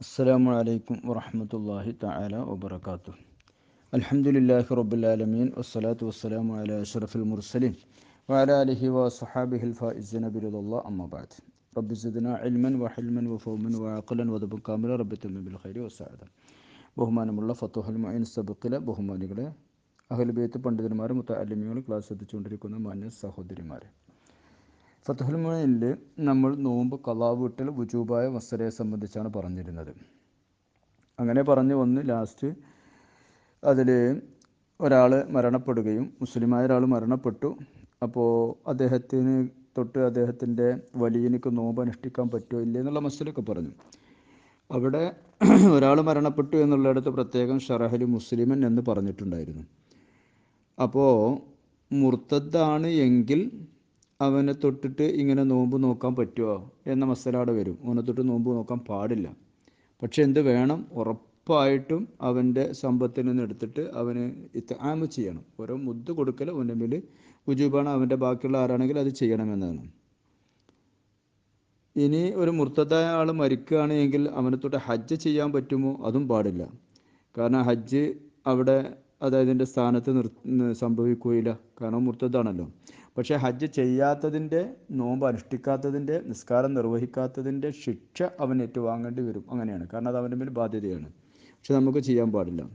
السلام عليكم ورحمة الله تعالى وبركاته الحمد لله رب العالمين والصلاة والسلام على أشرف المرسلين وعلى آله وصحابه الفائزين برضا الله أما بعد رب زدنا علما وحلما وفهما وعقلا وذبا كاملا رب تمم بالخير والسعادة ബഹുമാനമുള്ള ഫത്തുഹൽ മൈൻ സബക്കിലെ ബഹുമാനികളെ അഹൽബേത്ത് പണ്ഡിതന്മാർ മുത്തല്ലിമികൾ ക്ലാസ് എത്തിച്ചുകൊണ്ടിരിക്കുന്ന മാന്യ സഹോദരിമാരെ ഫത്തുഹൽ മൊയിനിൽ നമ്മൾ നോമ്പ് കലാവൂട്ടൽ വുജൂബായ വസ്സരയെ സംബന്ധിച്ചാണ് പറഞ്ഞിരുന്നത്. അങ്ങനെ പറഞ്ഞു വന്ന് ലാസ്റ്റ് അതിൽ ഒരാൾ മരണപ്പെടുകയും മുസ്ലിമായ ഒരാൾ മരണപ്പെട്ടു. അപ്പോൾ അദ്ദേഹത്തിന് തൊട്ട് അദ്ദേഹത്തിന്റെ വലിയനിക്ക് നോമ്പ് അനുഷ്ഠിക്കാൻ പറ്റുമോ ഇല്ലേ എന്നുള്ള മസ്സിലൊക്കെ പറഞ്ഞു. അവിടെ ഒരാൾ മരണപ്പെട്ടു എന്നുള്ളിടത്ത് പ്രത്യേകം ഷറഹലി മുസ്ലിമൻ എന്ന് പറഞ്ഞിട്ടുണ്ടായിരുന്നു. അപ്പോൾ മുർത്തദ്ദാണ് എങ്കിൽ അവനെ തൊട്ടിട്ട് ഇങ്ങനെ നോമ്പ് നോക്കാൻ പറ്റുമോ എന്ന മസല അവിടെ വരും. അവനെ തൊട്ട് നോമ്പ് നോക്കാൻ പാടില്ല. പക്ഷെ എന്ത് വേണം? ഉറപ്പായിട്ടും അവന്റെ സമ്പത്തിൽ നിന്ന് എടുത്തിട്ട് അവന് ഇത്താമ് ചെയ്യണം. ഓരോ മുദ്ദ് കൊടുക്കൽ അവന്റെ മേൽ ഉജൂബാണ് അവന്റെ ബാക്കിയുള്ള ആരാണെങ്കിൽ അത് ചെയ്യണമെന്നാണ്. ഇനി ഒരു മുർത്തതായ ആൾ മരിക്കുകയാണ് എങ്കിൽ അവനെ തൊട്ട് ഹജ്ജ് ചെയ്യാൻ പറ്റുമോ? അതും പാടില്ല. കാരണം ഹജ്ജ് അവിടെ അതായതിന്റെ സ്ഥാനത്ത് നിർ സംഭവിക്കുകയില്ല. കാരണം മുർത്തതാണല്ലോ പക്ഷേ ഹജ്ജ് ചെയ്യാത്തതിന്റെ നോമ്പ് അനുഷ്ഠിക്കാത്തതിന്റെ നിസ്കാരം നിർവഹിക്കാത്തതിന്റെ ശിക്ഷ അവൻ ഏറ്റുവാങ്ങേണ്ടി വരും. അങ്ങനെയാണ്. കാരണം അത് അവന്റെ മേൽ ബാധ്യതയാണ്. പക്ഷെ നമുക്ക് ചെയ്യാൻ പാടില്ല.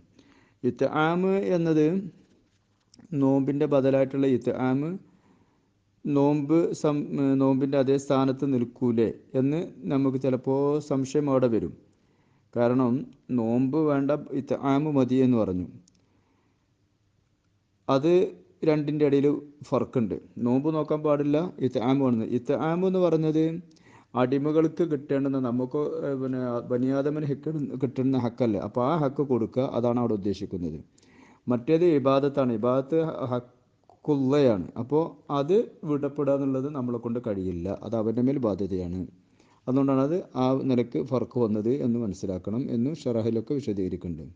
ഇത്ത് ആമ് എന്നത് നോമ്പിന്റെ ബദലായിട്ടുള്ള ഇത്ത് ആമ് നോമ്പ് സം നോമ്പിന്റെ അതേ സ്ഥാനത്ത് നിൽക്കൂലേ എന്ന് നമുക്ക് ചിലപ്പോൾ സംശയം അവിടെ വരും. കാരണം നോമ്പ് വേണ്ട ഇത്ത് ആമ് മതി എന്ന് പറഞ്ഞു. അത് രണ്ടിന്റെ ഇടയിൽ ഫർക്കുണ്ട്. നോമ്പ് നോക്കാൻ പാടില്ല ഇത്ത് ആമ് വേണമെന്ന് ഇത്ത് എന്ന് പറഞ്ഞത് അടിമകൾക്ക് കിട്ടേണ്ടുന്ന നമുക്ക് പിന്നെ ബനിയാദമന് ഹക്ക് കിട്ടുന്ന ഹക്കല്ലേ? അപ്പോൾ ആ ഹക്ക് കൊടുക്കുക അതാണ് അവിടെ ഉദ്ദേശിക്കുന്നത്. മറ്റേത് ഇബാദത്താണ്. ഇബാദത്ത് ഹക്കുള്ളയാണ്. അപ്പോൾ അത് വിടപ്പെടുക എന്നുള്ളത് നമ്മളെ കൊണ്ട് കഴിയില്ല. അത് അവന്റെ മേൽ ബാധ്യതയാണ്. അതുകൊണ്ടാണ് അത് ആ നിലയ്ക്ക് ഫർക്ക് വന്നത് എന്ന് മനസ്സിലാക്കണം എന്ന് ഷറഹിലൊക്കെ വിശദീകരിക്കുന്നുണ്ട്.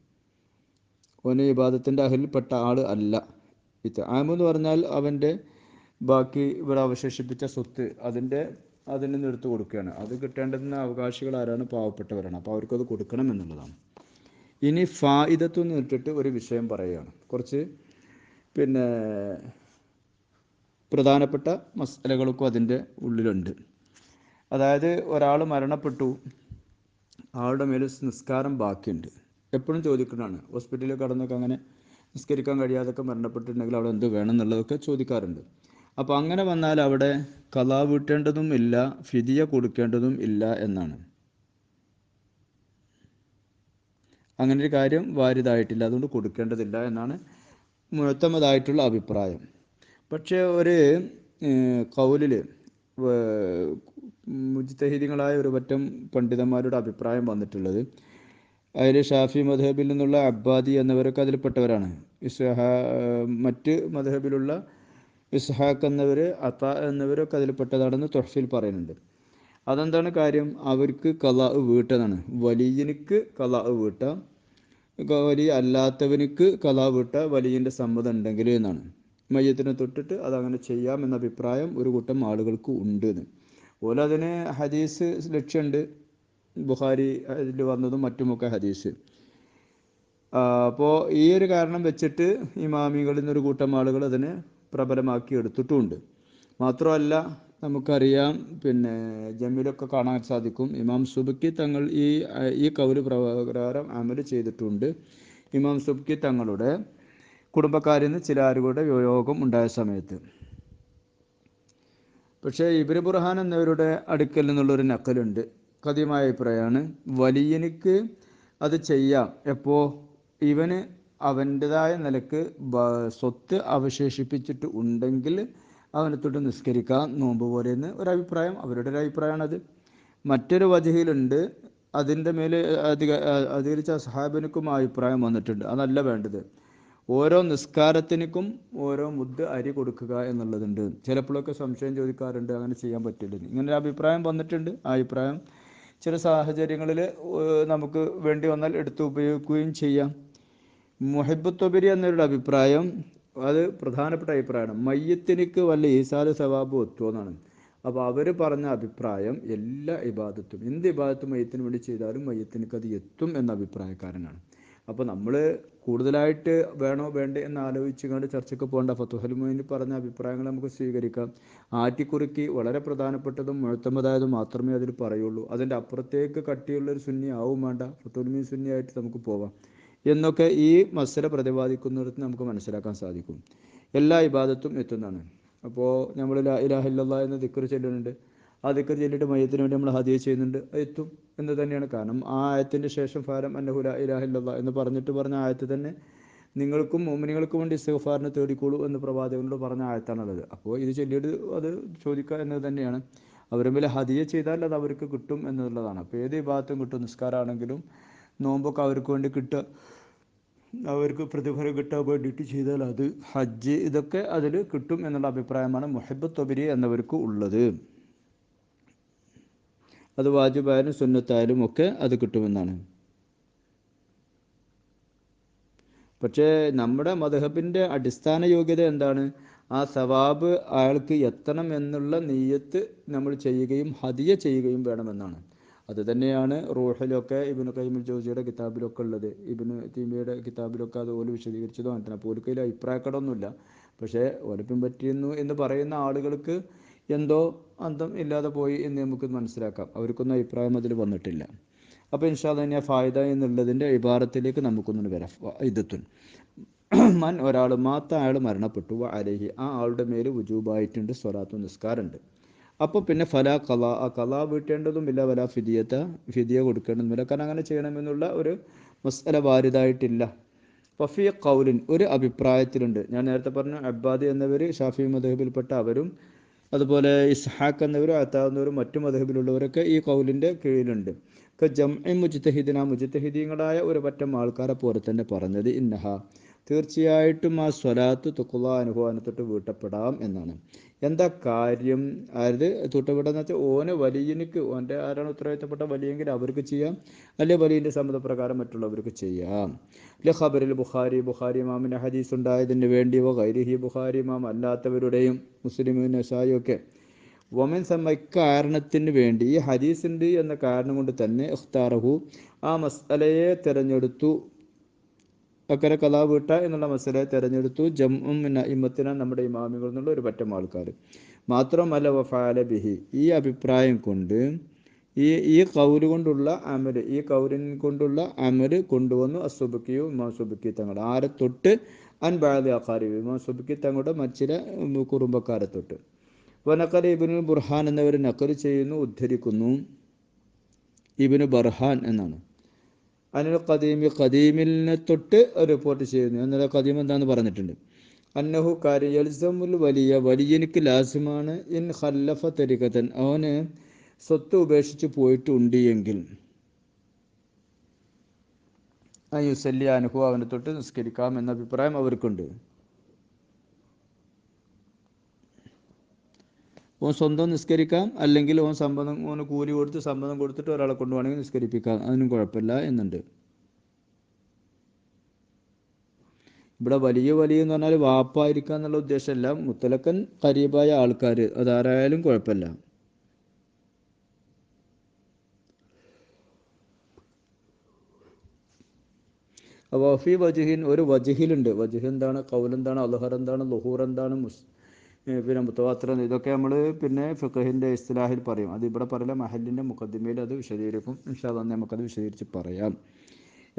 ഓന് ഇബാദത്തിന്റെ അഹലിൽപ്പെട്ട ആൾ അല്ല. ഇത് ആമെന്ന് പറഞ്ഞാൽ അവന്റെ ബാക്കി ഇവിടെ അവശേഷിപ്പിച്ച സ്വത്ത് അതിന്റെ അതിന് നിർത്ത് കൊടുക്കുകയാണ്. അത് കിട്ടേണ്ടുന്ന അവകാശികൾ ആരാണ്? പാവപ്പെട്ടവരാണ്. അപ്പോൾ അവർക്കത് കൊടുക്കണം എന്നുള്ളതാണ്. ഇനി ഫായിദത്വം നിട്ടിട്ട് ഒരു വിഷയം പറയുകയാണ്. കുറച്ച് പിന്നെ പ്രധാനപ്പെട്ട മസാലകൾക്കും അതിന്റെ ഉള്ളിലുണ്ട്. അതായത് ഒരാൾ മരണപ്പെട്ടു. ആളുടെ മേൽ നിസ്കാരം ബാക്കിയുണ്ട്. എപ്പോഴും ചോദിക്കുന്നതാണ് ഹോസ്പിറ്റലിൽ കടന്നൊക്കെ അങ്ങനെ നിസ്കരിക്കാൻ കഴിയാതൊക്കെ മരണപ്പെട്ടിട്ടുണ്ടെങ്കിൽ അവിടെ എന്ത് വേണം എന്നുള്ളതൊക്കെ ചോദിക്കാറുണ്ട്. അപ്പോൾ അങ്ങനെ വന്നാൽ അവിടെ കലാ വീട്ടേണ്ടതും ഇല്ല ഫിതിയ കൊടുക്കേണ്ടതും ഇല്ല എന്നാണ്. അങ്ങനെ ഒരു കാര്യം വാരിതായിട്ടില്ല അതുകൊണ്ട് കൊടുക്കേണ്ടതില്ല എന്നാണ് മുഴത്തമതായിട്ടുള്ള അഭിപ്രായം. പക്ഷേ ഒരു കൗലിൽ മുജ്തഹിദികളായ ഒരു പറ്റം പണ്ഡിതന്മാരുടെ അഭിപ്രായം വന്നിട്ടുള്ളത് അതിൽ ഷാഫി മധഹബിൽ നിന്നുള്ള അബ്ബാദി എന്നിവരൊക്കെ അതിൽപ്പെട്ടവരാണ്. ഇസ്ഹാ മറ്റ് മധഹബിലുള്ള ഇസ്ഹാഖ് എന്നവർ അത്ത എന്നിവരൊക്കെ അതിൽപ്പെട്ടതാണെന്ന് തൊഹഫിൽ പറയുന്നുണ്ട്. അതെന്താണ് കാര്യം? അവർക്ക് കലാ വീട്ടതാണ്. വലിയനിക്ക് കലാ വീട്ട വലിയ അല്ലാത്തവനിക്ക് കലാ വീട്ട വലിയന്റെ സമ്മതം ഉണ്ടെങ്കിൽ എന്നാണ്. മയ്യത്തിനെ തൊട്ടിട്ട് അതങ്ങനെ ചെയ്യാം എന്ന അഭിപ്രായം ഒരു കൂട്ടം ആളുകൾക്ക് ഉണ്ട് അതിന് ഹദീസ് ലക്ഷ്യമുണ്ട്. ബുഖാരി അതിൽ വന്നതും മറ്റുമൊക്കെ ഹദീസ്. അപ്പോൾ ഈ ഒരു കാരണം വെച്ചിട്ട് ഇമാമികളിൽ നിന്നൊരു കൂട്ടം ആളുകൾ അതിനെ പ്രബലമാക്കി എടുത്തിട്ടുമുണ്ട് മാത്രമല്ല നമുക്കറിയാം പിന്നെ ജമ്മിലൊക്കെ കാണാൻ സാധിക്കും. ഇമാം സുബക്കി തങ്ങൾ ഈ ഈ കൗൽ പ്രകാരം അമൽ ചെയ്തിട്ടുണ്ട്. ഇമാം സുബക്കി തങ്ങളുടെ കുടുംബക്കാരിൽ നിന്ന് ചില ആരുകളുടെ യോഗം ഉണ്ടായ സമയത്ത്. പക്ഷേ ഇബ്രി ബുർഹാൻ എന്നിവരുടെ അടുക്കൽ നിന്നുള്ളൊരു നക്കലുണ്ട് കതിയമായ അഭിപ്രായമാണ്. വലിയനിക്ക് അത് ചെയ്യാം. എപ്പോ? ഇവന് അവന്റെതായ നിലയ്ക്ക് സ്വത്ത് അവശേഷിപ്പിച്ചിട്ട് ഉണ്ടെങ്കിൽ അവനെ തൊട്ട് നിസ്കരിക്കാം. നോമ്പ് പോലെ എന്ന് ഒരഭിപ്രായം അവരുടെ ഒരു അഭിപ്രായമാണത്. മറ്റൊരു വജഹിലുണ്ട് അതിന്റെ മേലെ അധിക അധികരിച്ച സഹാബിനുക്കും അഭിപ്രായം വന്നിട്ടുണ്ട്. അതല്ല വേണ്ടത്. ഓരോ നിസ്കാരത്തിനും ഓരോ മുദ്ദ് അരി കൊടുക്കുക എന്നുള്ളതുണ്ട്. ചിലപ്പോഴൊക്കെ സംശയം ചോദിക്കാറുണ്ട് അങ്ങനെ ചെയ്യാൻ പറ്റില്ല ഇങ്ങനെ ഒരു അഭിപ്രായം വന്നിട്ടുണ്ട് ആ അഭിപ്രായം. ചില സാഹചര്യങ്ങളിൽ നമുക്ക് വേണ്ടി വന്നാൽ എടുത്ത് ഉപയോഗിക്കുകയും ചെയ്യാം. മുഹബത്തുബരി എന്നൊരു അഭിപ്രായം അത് പ്രധാനപ്പെട്ട അഭിപ്രായമാണ്. മയ്യത്തിനിക്ക് വല്ല ഈസാല സവാബ് ഒത്തുവെന്നാണ് അപ്പോൾ അവർ പറഞ്ഞ അഭിപ്രായം എല്ലാ ഇബാദത്തും എന്ത് ഇബാദത്തും മയ്യത്തിന് വേണ്ടി ചെയ്താലും മയ്യത്തിനക്ക് അത് എത്തും എന്ന അഭിപ്രായക്കാരനാണ്. അപ്പോൾ നമ്മൾ കൂടുതലായിട്ട് വേണോ വേണ്ടേ എന്ന് ആലോചിച്ച് കണ്ട് ചർച്ചയ്ക്ക് പോകേണ്ട. ഫത്തുഹൽ മൊയിൻ പറഞ്ഞ അഭിപ്രായങ്ങൾ നമുക്ക് സ്വീകരിക്കാം. ആറ്റിക്കുറുക്കി വളരെ പ്രധാനപ്പെട്ടതും മുഴത്തമതായതും മാത്രമേ അതിൽ പറയുള്ളൂ. അതിന്റെ അപ്പുറത്തേക്ക് കട്ടിയുള്ള ഒരു സുന്നി ആവും വേണ്ട. ഫത്തുഹൽ മൊയിൻ സുന്നിയായിട്ട് നമുക്ക് പോവാം. എന്നൊക്കെ ഈ മത്സര പ്രതിപാദിക്കുന്നിടത്ത് നമുക്ക് മനസ്സിലാക്കാൻ സാധിക്കും. എല്ലാ ഇബാദത്തും എത്തുന്നതാണ്. അപ്പോൾ നമ്മൾ ഇലാഹില്ല എന്ന് ദിക്കർ ചൊല്ലുന്നുണ്ട്. ആ ദിക്കർ ചൊല്ലിയിട്ട് മയത്തിന് വേണ്ടി നമ്മൾ ഹദിയ ചെയ്യുന്നുണ്ട്. എത്തും എന്ന് തന്നെയാണ് കാരണം ആ ആയത്തിന്റെ ശേഷം ഫാരം അന്നഹുല ഇലാഹില്ല എന്ന് പറഞ്ഞിട്ട് പറഞ്ഞ ആയത്ത് തന്നെ നിങ്ങൾക്കും മോമിനികൾക്കും വേണ്ടി ഇസ്തഫാറിനെ തേടിക്കോളൂ എന്ന് പ്രവാചകനോട് പറഞ്ഞ ആയത്താണുള്ളത്. അപ്പോൾ ഇത് ചൊല്ലിയിട്ട് അത് ചോദിക്കുക എന്നത് തന്നെയാണ്. അവരുമ്പിൽ ഹദിയ ചെയ്താൽ അത് അവർക്ക് കിട്ടും എന്നുള്ളതാണ്. അപ്പോൾ ഏത് വിഭാഗത്തും കിട്ടും? നിസ്കാരമാണെങ്കിലും നോമ്പൊക്കെ അവർക്ക് വേണ്ടി കിട്ടുക അവർക്ക് പ്രതിഫലം കിട്ടാൻ വേണ്ടിയിട്ട് ചെയ്താൽ അത് ഹജ്ജ് ഇതൊക്കെ അതിൽ കിട്ടും എന്നുള്ള അഭിപ്രായമാണ് മുഹബത്ത് ഒബിരി എന്നവർക്ക് ഉള്ളത്. അത് വാജിബായാലും സുന്നത്തായാലും ഒക്കെ അത് കിട്ടുമെന്നാണ്. പക്ഷേ നമ്മുടെ മധുഹബിന്റെ അടിസ്ഥാന യോഗ്യത എന്താണ്? ആ സവാബ് അയാൾക്ക് എത്തണം എന്നുള്ള നെയ്യത്ത് നമ്മൾ ചെയ്യുകയും ഹതിയ ചെയ്യുകയും വേണമെന്നാണ്. അത് തന്നെയാണ് റൂഹിലൊക്കെ ഇബിന് കൈമുൽ ജോസിയുടെ കിതാബിലൊക്കെ ഉള്ളത്. ഇബിന് തീമിയുടെ കിതാബിലൊക്കെ അതുപോലെ വിശദീകരിച്ചതും അങ്ങനെ തന്നെ. പോലിക്കയിൽ അഭിപ്രായക്കടമൊന്നുമില്ല. പക്ഷേ ഒലപ്പം പറ്റിയെന്നു എന്ന് പറയുന്ന ആളുകൾക്ക് എന്തോ അന്തം ഇല്ലാതെ പോയി എന്ന് നമുക്ക് മനസ്സിലാക്കാം. അവർക്കൊന്നും അഭിപ്രായം അതിൽ വന്നിട്ടില്ല. അപ്പോൾ ഇൻഷാദ് തന്നെ ഫായ്ദ എന്നുള്ളതിന്റെ ഇബാറത്തിലേക്ക് നമുക്കൊന്നും വരാം. ഇതത്തുൻ. മൻ ഒരാൾ മാത്ത അയാൾ മരണപ്പെട്ടു. അലഹി. ആ ആളുടെ മേൽ വുജൂബായിട്ടുണ്ട്. സ്വലാത്തു നിസ്കാരമുണ്ട് അപ്പോൾ പിന്നെ ഫല കല. ആ കല വീട്ടേണ്ടതുമില്ല വല ഫിദിയത്ത ഫിദിയ കൊടുക്കേണ്ടതുമില്ല കാരണം അങ്ങനെ ചെയ്യണമെന്നുള്ള ഒരു മസല വാരിതായിട്ടില്ല. ഫഫി കൗലിൻ ഒരു അഭിപ്രായത്തിലുണ്ട്. ഞാൻ നേരത്തെ പറഞ്ഞു അബ്ബാദി എന്നിവർ ഷാഫി മദഹബിൽപ്പെട്ട അവരും അതുപോലെ ഇസ്ഹാഖ് എന്നിവരും അത്താവുന്നവരും മറ്റു മതഹബിലുള്ളവരൊക്കെ ഈ കൗലിന്റെ കീഴിലുണ്ട്. ജംഇ മുജ്തഹിദിന മുജ്തഹിദീങ്ങളായ ഒരു പറ്റം ആൾക്കാരെ പോലെ തന്നെ പറഞ്ഞത് ഇന്നഹ. തീർച്ചയായിട്ടും ആ സ്വലാത്ത് തുക്കുള്ള അനുഭവനെ തൊട്ട് വീട്ടപ്പെടാം എന്നാണ്. എന്താ കാര്യം? അതായത് തൊട്ടുവിടുന്ന വെച്ചാൽ ഓന് വലിയനിക്ക് ഓന്റെ ആരാണ് ഉത്തരവാദിത്തപ്പെട്ട വലിയെങ്കിൽ അവർക്ക് ചെയ്യാം. അല്ലെ വലിയന്റെ സമ്മതപ്രകാരം മറ്റുള്ളവർക്ക് ചെയ്യാം. അല്ലെ ഖബറിൽ ബുഖാരി ബുഖാരി ഇമാമിന്റെ ഹദീസ് ഉണ്ടായതിന് വേണ്ടിയോ ഗൈരിഹി ബുഖാരി ഇമാം അല്ലാത്തവരുടെയും മുസ്ലിം നസായും ഒക്കെ. വമൻ സമ്മ ഇക്കാരണത്തിന് വേണ്ടി ഈ ഹദീസ് ഉണ്ട് എന്ന കാരണം കൊണ്ട് തന്നെ ഇഖ്താറഹു ആ മസ്അലയെ തിരഞ്ഞെടുത്തു. അക്കരെ കലാ വീട്ട എന്നുള്ള മസലയെ തിരഞ്ഞെടുത്തു ജമ്മും ഇമ്മത്തിന നമ്മുടെ ഇമാമികൾ എന്നുള്ള ഒരു പറ്റം ആൾക്കാർ മാത്രമല്ല വഫാല ബിഹി. ഈ അഭിപ്രായം കൊണ്ട് ഈ ഈ കൗര് കൊണ്ടുള്ള അമര് ഈ കൗരൻ കൊണ്ടുള്ള അമര് കൊണ്ടുവന്നു അസുബക്കിയോ ഇമാം സുബക്കി തങ്ങൾ ആരെ തൊട്ട്? അൻബാദി അഖാരി ഇമാം സുബക്കി തങ്ങളുടെ മച്ചിര കുറുമ്പക്കാരെ തൊട്ട്. വനക്കൽ ഇബിനു ബുർഹാൻ എന്നവർ നക്കൽ ചെയ്യുന്നു ഉദ്ധരിക്കുന്നു. ഇബിന് ബർഹാൻ എന്നാണ്. അനിൽ ഖദീമി ഖദീമിനെ തൊട്ട് റിപ്പോർട്ട് ചെയ്യുന്നു. എന്നാൽ ഖദീം എന്താന്ന് പറഞ്ഞിട്ടുണ്ട്? അന്നഹു കാര്യം യൽസമുൽ വലിയ വലിയനിക്ക് ലാസിമാണ്. ഇൻ ഹല്ലഫ തരികതൻ അവന് സ്വത്ത് ഉപേക്ഷിച്ച് പോയിട്ടുണ്ട് എങ്കിൽ. അനുഹു അവനെ തൊട്ട് നിസ്കരിക്കാം എന്ന അഭിപ്രായം അവർക്കുണ്ട്. ഓൻ സ്വന്തം നിസ്കരിക്കാം അല്ലെങ്കിൽ ഓൻ സമ്മതം ഓന് കൂലി കൊടുത്ത് സമ്മതം കൊടുത്തിട്ട് ഒരാളെ കൊണ്ടുപോകണമെങ്കിൽ നിസ്കരിപ്പിക്കാം. അതിനും കുഴപ്പമില്ല എന്നുണ്ട്. ഇവിടെ വലിയ വലിയ എന്ന് പറഞ്ഞാൽ വാപ്പായിരിക്കുക എന്നുള്ള ഉദ്ദേശമല്ല. മുത്തലക്കൻ കരീബായ ആൾക്കാർ അതാരായാലും കുഴപ്പമില്ല. വഫി വജുഹിൻ ഒരു വജുഹിലുണ്ട്. വജുഹ് എന്താണ്? കൗൽ എന്താണ്? അൽഹർ എന്താണ്? ലുഹൂർ എന്താണ്? മുസ് പിന്നെ മുത്തവാത്ര ഇതൊക്കെ നമ്മൾ പിന്നെ ഫിഖഹിന്റെ ഇസ്ലാഹിൽ പറയും. അത് ഇവിടെ പറയില്ല മഹലിന്റെ മുഖദ്ദിമയിൽ അത് വിശദീകരിക്കും. ഇൻഷാല്ല നമുക്കത് വിശദീകരിച്ച് പറയാം.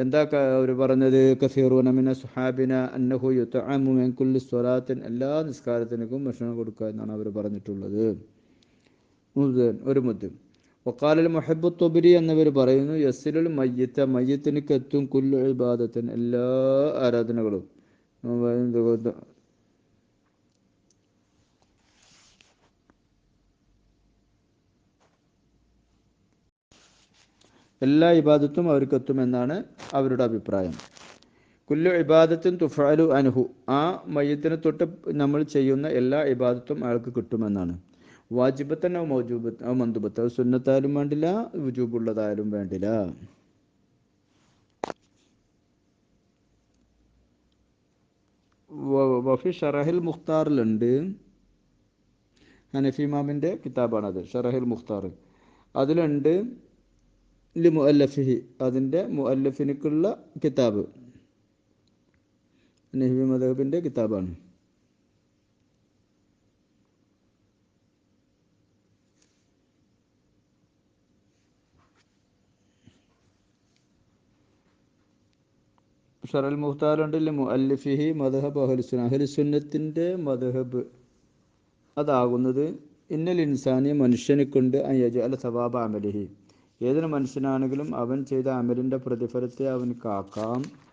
എന്താ അവർ പറഞ്ഞത്? കസീറുനമിന സുഹാബിന അന്നഹു യുത്തഅമു മിൻ സ്വലാത്തിൻ. എല്ലാ നിസ്കാരത്തിനും ഭക്ഷണം കൊടുക്കുക എന്നാണ് അവർ പറഞ്ഞിട്ടുള്ളത്. ഒരു മുദ്യം വക്കാലിൽ മൊഹബു തൊബിരി എന്നവർ പറയുന്നു യസിലുൽ മയ്യത്ത മയ്യത്തിനക്ക് എത്തും കുല്ലു ഇബാദത്തിന് എല്ലാ ആരാധനകളും. എല്ലാ ഇബാദത്തും അവർക്കെത്തുമെന്നാണ് അവരുടെ അഭിപ്രായം. കുല്ലു ഇബാദത്തും തുഫാലു അനുഹു ആ മയ്യത്തിനെ തൊട്ട് നമ്മൾ ചെയ്യുന്ന എല്ലാ ഇബാദത്തും അയാൾക്ക് കിട്ടുമെന്നാണ്. വാജിബത്തൻ മന്ദുബത്ത്. സുന്നത്തായാലും വേണ്ടില്ല വിജൂബുള്ളതായാലും വേണ്ടില്ല. വഫി ഷറഹിൽ മുഖ്താറിലുണ്ട്. ഹനഫി ഇമാമിന്റെ കിതാബാണത് ഷറഹിൽ മുഖ്താർ. അതിലുണ്ട് ലി മുഅല്ലഫിഹി അതിന്റെ മുഅല്ലഫിനിക്കുള്ള കിതാബ്. നെഹ്ബി മദബിന്റെ കിതാബാണ്. ഷറൽ മുഖ്താറുണ്ടല്ലേ മുഅല്ലിഫിഹി മദഹബ് അഹലുസുന്ന അഹലുസുന്നത്തിന്റെ മദഹബ്. അതാകുന്നത് ഇന്നൽ ഇൻസാനി മനുഷ്യനെ കൊണ്ട് അയ്യജ അല്ല സവാബ് അമലിഹി. ഏതൊരു മനുഷ്യനാണെങ്കിലും അവൻ ചെയ്ത അമലിന്റെ പ്രതിഫലത്തെ അവൻ കാക്കാം.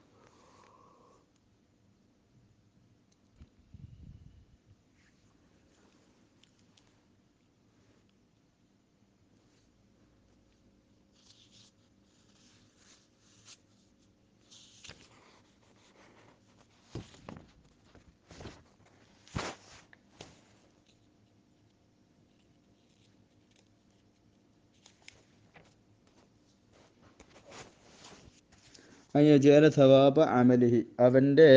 അയ്യജാല സവാബ് അമലിഹി. അവന്റെ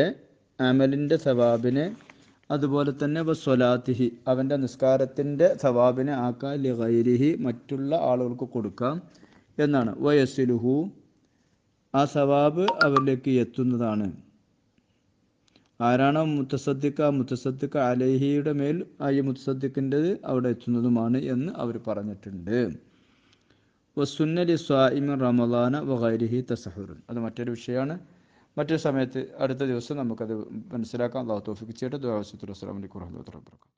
അമലിന്റെ സവാബിനെ അതുപോലെ തന്നെ സ്വലാത്തിഹി. അവന്റെ നിസ്കാരത്തിന്റെ സവാബിനെ ആക്കാൻ ലിഗൈരിഹി മറ്റുള്ള ആളുകൾക്ക് കൊടുക്കാം എന്നാണ്. വയസ്സിലുഹു ആ സവാബ് അവരിലേക്ക് എത്തുന്നതാണ്. ആരാണോ മുത്തസദ്ദിഖ മുത്തസദ്ദിഖ അലേഹിയുടെ മേൽ ആ ഈ മുത്തസദ്ദിക്കിന്റെത് അവിടെ എത്തുന്നതുമാണ് എന്ന് അവർ പറഞ്ഞിട്ടുണ്ട്. വസുന്നലി റമദാന വഗൈരിഹി തസഹുറുൻ. അത് മറ്റൊരു വിഷയമാണ്. മറ്റൊരു സമയത്ത് അടുത്ത ദിവസം നമുക്കത് മനസ്സിലാക്കാം. അള്ളാഹു തോഫിക്ക് ചെയ്യട്ടെ. ദുആ വസ്സലാമു അലൈക്കും